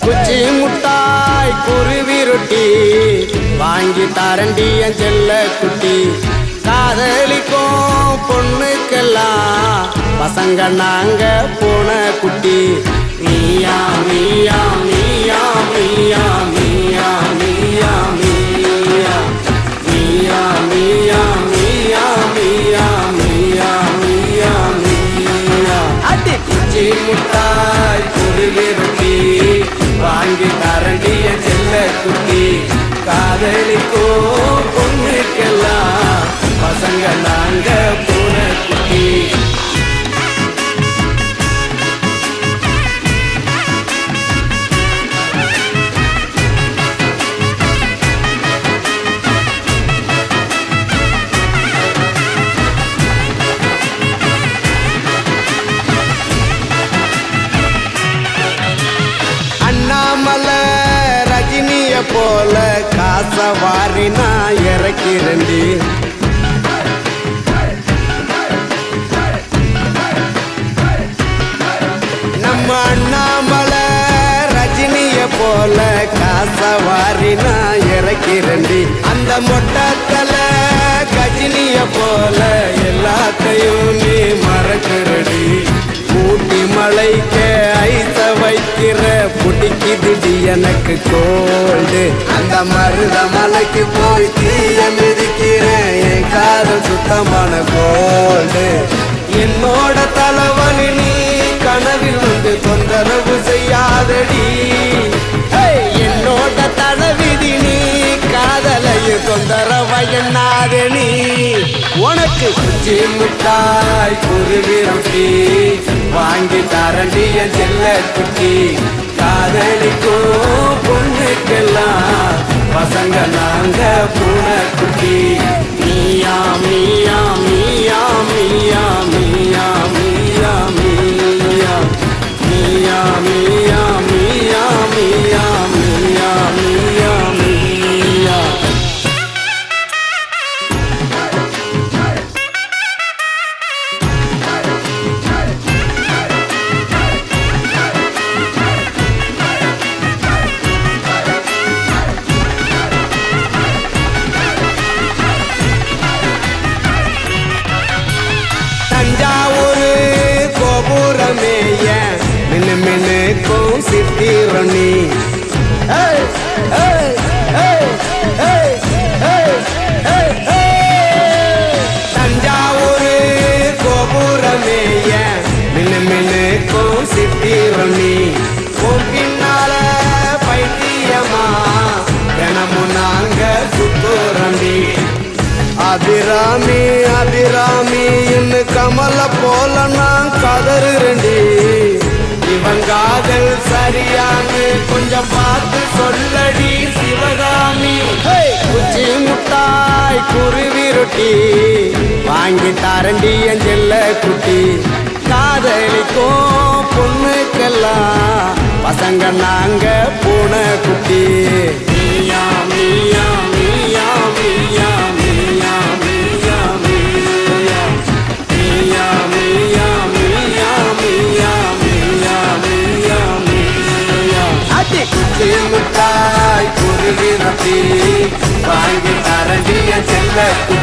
குச்சி முட்டாய் குருவி ரொட்டி வாங்கி தரண்டி என் செல்ல குட்டி. காதலிக்கும் பொண்ணுக்கெல்லாம் பசங்க நாங்க போன குட்டி. நீயா நீயா நீயா நீயா அடி முட்டாய் குருவி வாங்கி தரண்டிய செல்ல குட்டி காதலிக்கோ. போல காச வாரி நான் இறக்கிறண்டி நம்ம அண்ணாமலை ரஜினிய போல காச வாரி நான் இறக்கிறண்டி அந்த மொட்டத்தலை கஜினிய போல எனக்கு கோல்டு. அந்த மருத மலைக்கு போய் தீய மிதிக்கிறேன். என் காதல் சுத்தமான கோல்டு. என்னோட தலைவலி நீ கனவில் வந்து தொந்தரவு செய்யாதடி. என்னோட தலைவிதி நீ காதலையும் தொந்தரவ எண்ணாத நீ. உனக்கு குச்சி முட்டாய் குருவிரம் வாங்கி தரண்டிய செல்ல குட்டி காதலிக்கும் மினுக்கும் சித்திரணி தஞ்சாவூர் கோபுரமேய மினு மினுக்கும் சித்திரணி பின்னால பைத்தியமா? தினமும் நாங்க சுத்துரண்டி அபிராமி அபிராமி என்ன கமல போல நான் கதறுறேன்டி காதல் சரியான்னு கொஞ்சம் பார்த்து சொல்லடி சிவகாமி. குச்சி முட்டாய் குருவி ரொட்டி. வாங்கி தரண்டி என் செல்ல குட்டி. காதலிக்கும் பொண்ணுக்கெல்லாம் பசங்க நாங்க பூனை குட்டி. like